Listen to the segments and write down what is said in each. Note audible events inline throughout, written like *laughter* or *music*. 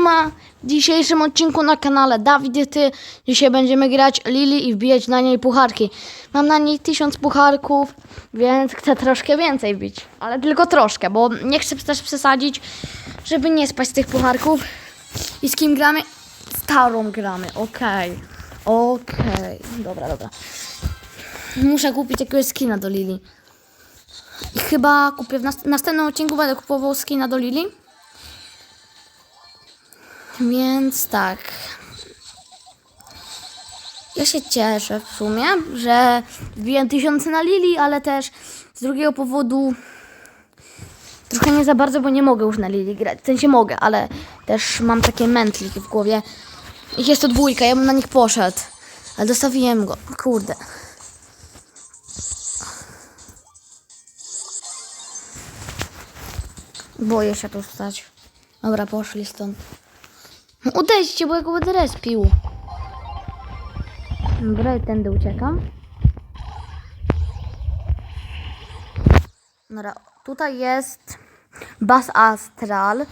Siema! W dzisiejszym odcinku na kanale Dawid Ty. Dzisiaj będziemy grać Lili i wbijać na niej pucharki. Mam na niej tysiąc pucharków, więc chcę troszkę więcej wbić. Ale tylko troszkę, bo nie chcę też przesadzić, żeby nie spać z tych pucharków. I z kim gramy? Starą gramy, okej. Okej, dobra, dobra. Muszę kupić jakiegoś skina do Lili. I chyba kupię w nas- następnym odcinku będę kupował skina do Lili. Więc tak. Ja się cieszę w sumie, że wbiłem tysiące na Lili, ale też z drugiego powodu trochę nie za bardzo, bo nie mogę już na Lili grać. W sensie mogę, ale też mam takie mętliki w głowie. Ich jest to dwójka, ja bym na nich poszedł. Ale dostawiłem go. Kurde. Boję się tu stać. Dobra, poszli stąd. Udejdźcie, bo ja go będę respił. Dobra, i tędy uciekam. Dobra, tutaj jest baz astral.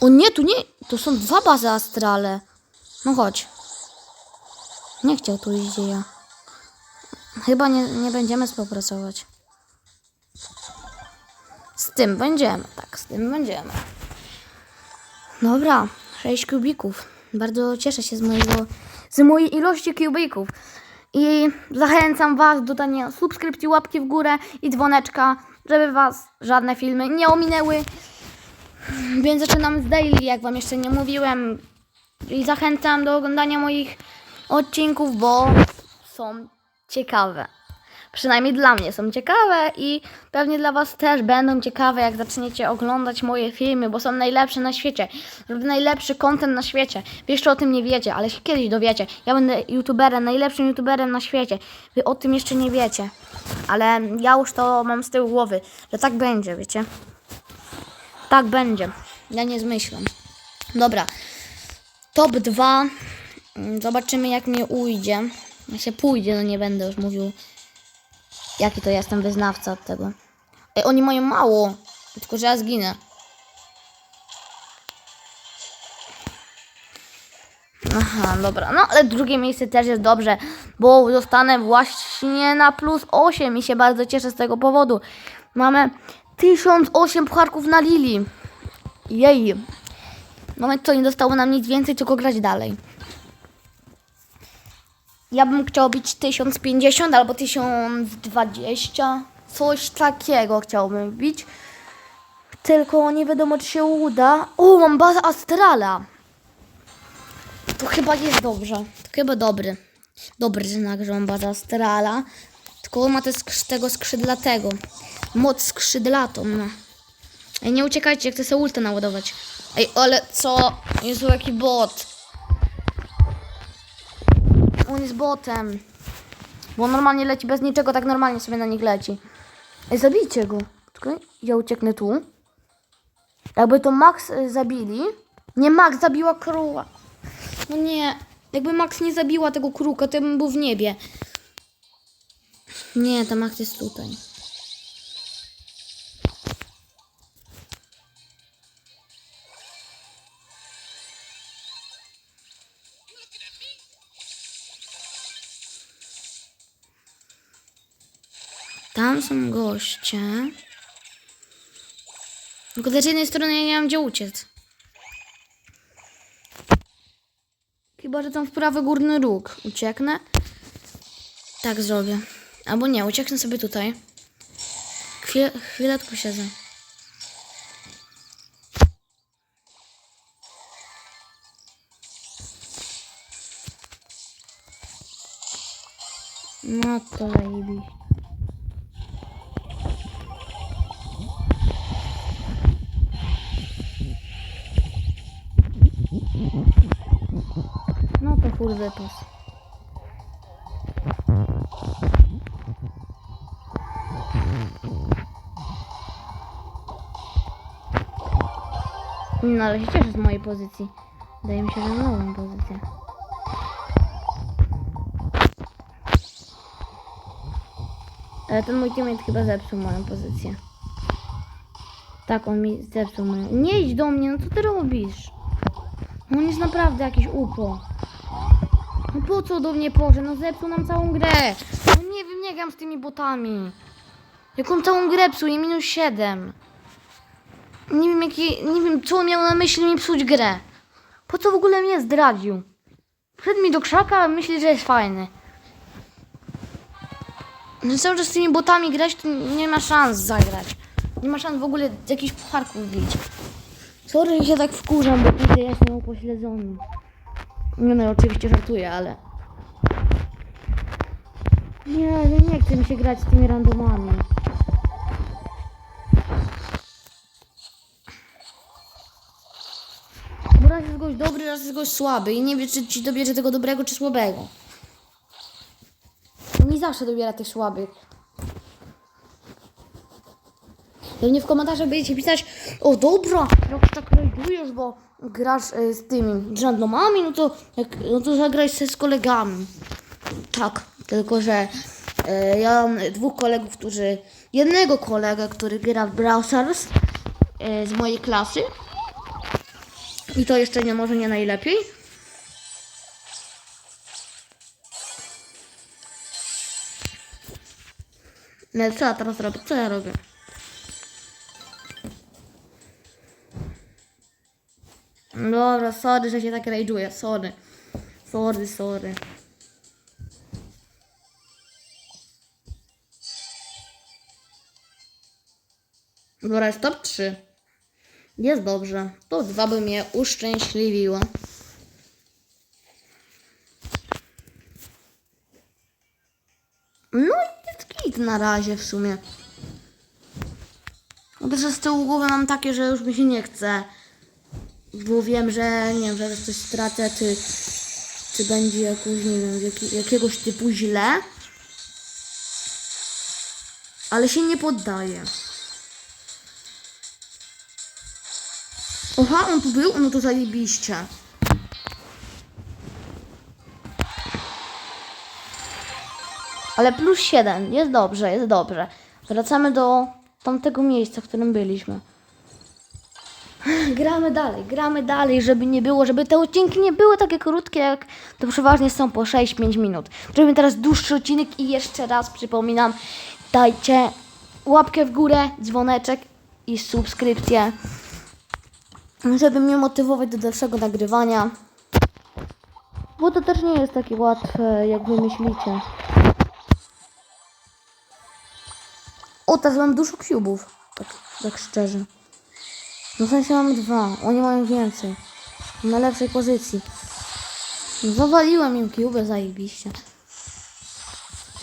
O nie, tu nie, to są dwa bazy astrale. No chodź. Nie chciał tu iść ja. Chyba nie, nie będziemy współpracować. Z tym będziemy, tak, z tym będziemy. Dobra, 6 kubików. Bardzo cieszę się z mojego, z mojej ilości kubików. I zachęcam Was do dania subskrypcji, łapki w górę i dzwoneczka, żeby Was żadne filmy nie ominęły. Więc zaczynam z daily, jak Wam jeszcze nie mówiłem. I zachęcam do oglądania moich odcinków, bo są ciekawe. Przynajmniej dla mnie są ciekawe i pewnie dla Was też będą ciekawe, jak zaczniecie oglądać moje filmy, bo są najlepsze na świecie. Robię najlepszy content na świecie. Wy jeszcze o tym nie wiecie, ale się kiedyś dowiecie. Ja będę youtuberem, najlepszym youtuberem na świecie. Wy o tym jeszcze nie wiecie. Ale ja już to mam z tyłu głowy, że tak będzie, wiecie. Tak będzie. Ja nie zmyślam. Dobra. Top 2. Mm, Zobaczymy jak mnie ujdzie. Jak się pójdzie, no nie będę już mówił jaki to jestem wyznawca od tego. Ej, oni mają mało. Tylko, że ja zginę. Aha, dobra. No, ale drugie miejsce też jest dobrze, bo dostanę właśnie na plus 8 i się bardzo cieszę z tego powodu. Mamy 1008 pucharków na Lili. Jej. Moment, co nie dostało nam nic więcej, tylko grać dalej. Ja bym chciał bić 1050 albo 1020. Coś takiego chciałbym bić. Tylko nie wiadomo, czy się uda. O, mam bazę Astrala. To chyba jest dobrze. To chyba dobry. Dobry znak, że mam bazę Astrala. Tylko ma te skrzy- tego skrzydlatego. Moc skrzydlatą. No. Ej, nie uciekajcie, chcę sobie ultę naładować. Ej, ale co? Jezu, jaki bot. On jest botem. Bo normalnie leci bez niczego, tak normalnie sobie na nich leci. Ej, zabijcie go. Tylko ja ucieknę tu. Jakby to Max y, zabili. Nie, Max zabiła króla. No nie. Jakby Max nie zabiła tego kruka, to ja bym był w niebie. Nie, ta Max jest tutaj. Tam są goście. Tylko z jednej strony ja nie mam gdzie uciec. Chyba, że tam w prawy górny róg ucieknę. Tak zrobię. Albo nie, ucieknę sobie tutaj. Chwilę, chwilę tu siedzę. No to zajebiście. Full wypas. No ale się cieszę z mojej pozycji. Wydaje mi się, że nową pozycję. Ale ten mój teammate chyba zepsuł moją pozycję. Tak, on mi zepsuł moją. Nie idź do mnie, no co ty robisz? On jest naprawdę jakiś upo. No po co do mnie poszedł? No zepsuł nam całą grę. No nie wiem, nie z tymi botami. Jaką całą grę psuje? Minus 7. Nie wiem, jaki, nie wiem, co miał na myśli mi psuć grę. Po co w ogóle mnie zdradził? Wszedł mi do krzaka, myśli, że jest fajny. No cały czas z tymi botami grać, to nie ma szans zagrać. Nie ma szans w ogóle jakichś pucharków wbić. Sorry, że się tak wkurzam, bo kurde, ja jestem upośledzony. Nie no, oczywiście żartuję, ale... Nie, no nie chce mi się grać z tymi randomami. Bo raz jest gość dobry, raz jest gość słaby i nie wie, czy ci dobierze tego dobrego, czy słabego. Nie zawsze dobiera tych słabych. Pewnie w komentarzach będziecie pisać, o dobra, jak tak rajdujesz, bo grasz e, z tymi randomami, no to, jak, no to zagraj się z kolegami. Tak, tylko że e, ja mam dwóch kolegów, którzy, jednego kolegę, który gra w Brawl Stars e, z mojej klasy i to jeszcze nie może nie najlepiej. Nie, co ja teraz robię? Co ja robię? Dobra, sorry, że się tak rajdżuję, sorry. Sorry, sorry. Dobra, jest top 3. Jest dobrze. To dwa by mnie uszczęśliwiło. No i jest kit na razie w sumie. No też z tyłu głowy mam takie, że już mi się nie chce. Bo wiem, że nie wiem, że coś stracę, czy, czy będzie jakoś, nie wiem, jaki, jakiegoś typu źle. Ale się nie poddaję. Oha, on tu był? No to zajebiście. Ale plus 7, jest dobrze, jest dobrze. Wracamy do tamtego miejsca, w którym byliśmy. Gramy dalej, gramy dalej, żeby nie było, żeby te odcinki nie były takie krótkie, jak to przeważnie są po 6-5 minut. Zrobimy teraz dłuższy odcinek i jeszcze raz przypominam, dajcie łapkę w górę, dzwoneczek i subskrypcję, żeby mnie motywować do dalszego nagrywania. Bo to też nie jest takie łatwe, jak wy myślicie. O, teraz mam dużo kubów, tak, tak szczerze. No w sensie mam dwa, oni mają więcej. Na lepszej pozycji. Zawaliłem im cube, zajebiście.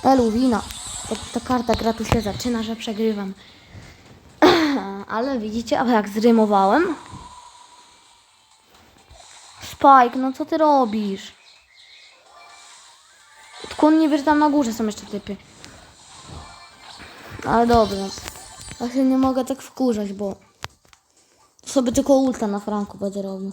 Eluwina. Ta, ta karta gra tu się zaczyna, że przegrywam. *clears throat* Ale widzicie, a jak zrymowałem? Spike, no co ty robisz? Tylko nie wie, że tam na górze są jeszcze typy. Ale dobra. Ja się nie mogę tak wkurzać, bo sobie tylko ulta na franku będę robił.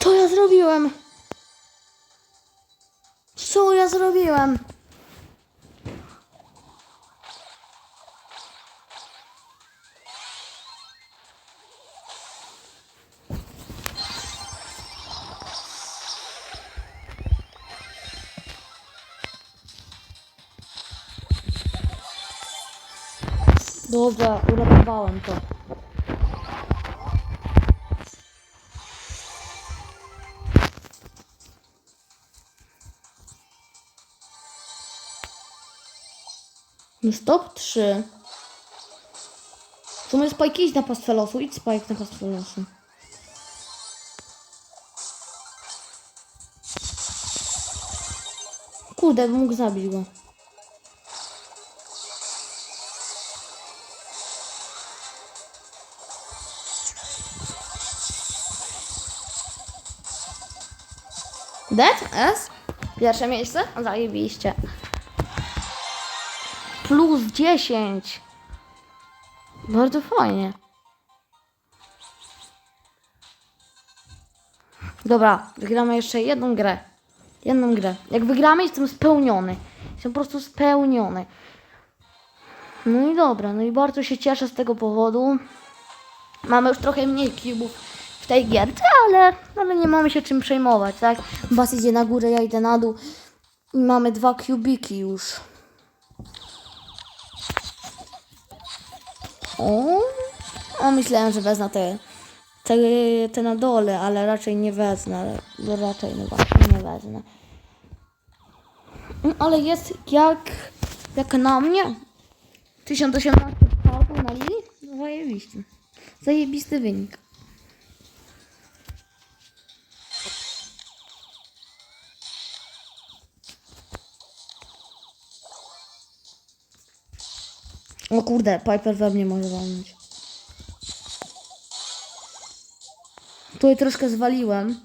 Co ja zrobiłem? Zrobiłem? Dobra, uratowałem to. No stop 3. W sumie Spike idź na pastwę losu. Idź Spike na pastwę losu. Kurde, bym mógł zabić go. Dead? S? Pierwsze miejsce? Zajebiście. Plus 10. Bardzo fajnie. Dobra, wygramy jeszcze jedną grę. Jedną grę. Jak wygramy, jestem spełniony. Jestem po prostu spełniony. No i dobra, no i bardzo się cieszę z tego powodu. Mamy już trochę mniej cubów w tej gierce, ale, ale nie mamy się czym przejmować, tak? Bas idzie na górę, ja idę na dół. I mamy dwa kubiki już. O, o myślałem, że wezmę te, te, te na dole, ale raczej nie wezmę. No raczej no właśnie nie wezmę. Mm, Ale jest jak, jak na mnie. 1018 strzałów na linii? No Zajebiście. Zajebisty wynik. O kurde, Piper we mnie może walnąć. Tutaj troszkę zwaliłem,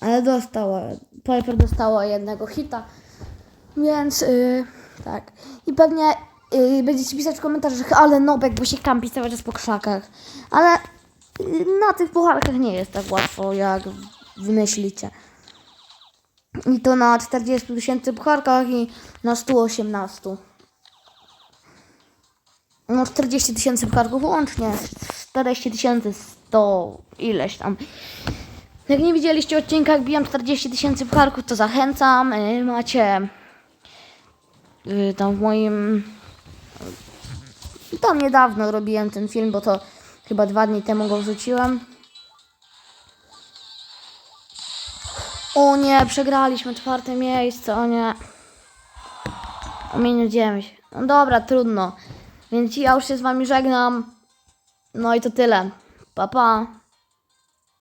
ale dostała. Piper dostała jednego hita, więc yy, tak. I pewnie yy, będziecie pisać w komentarzach, ale Nobek, bo się kampi cały czas po krzakach. Ale yy, na tych pucharkach nie jest tak łatwo, jak wymyślicie. I to na 40 tysięcy pucharkach i na 118. No 40 tysięcy pucharków łącznie, 40 tysięcy 100 ileś tam. Jak nie widzieliście odcinka, jak bijam 40 tysięcy pucharków, to zachęcam. Yy, Macie yy, tam w moim... Tam niedawno robiłem ten film, bo to chyba dwa dni temu go wrzuciłem. O nie, przegraliśmy czwarte miejsce, o nie. O minus 9. No dobra, trudno. Więc ja już się z wami żegnam. No i to tyle. Pa, pa.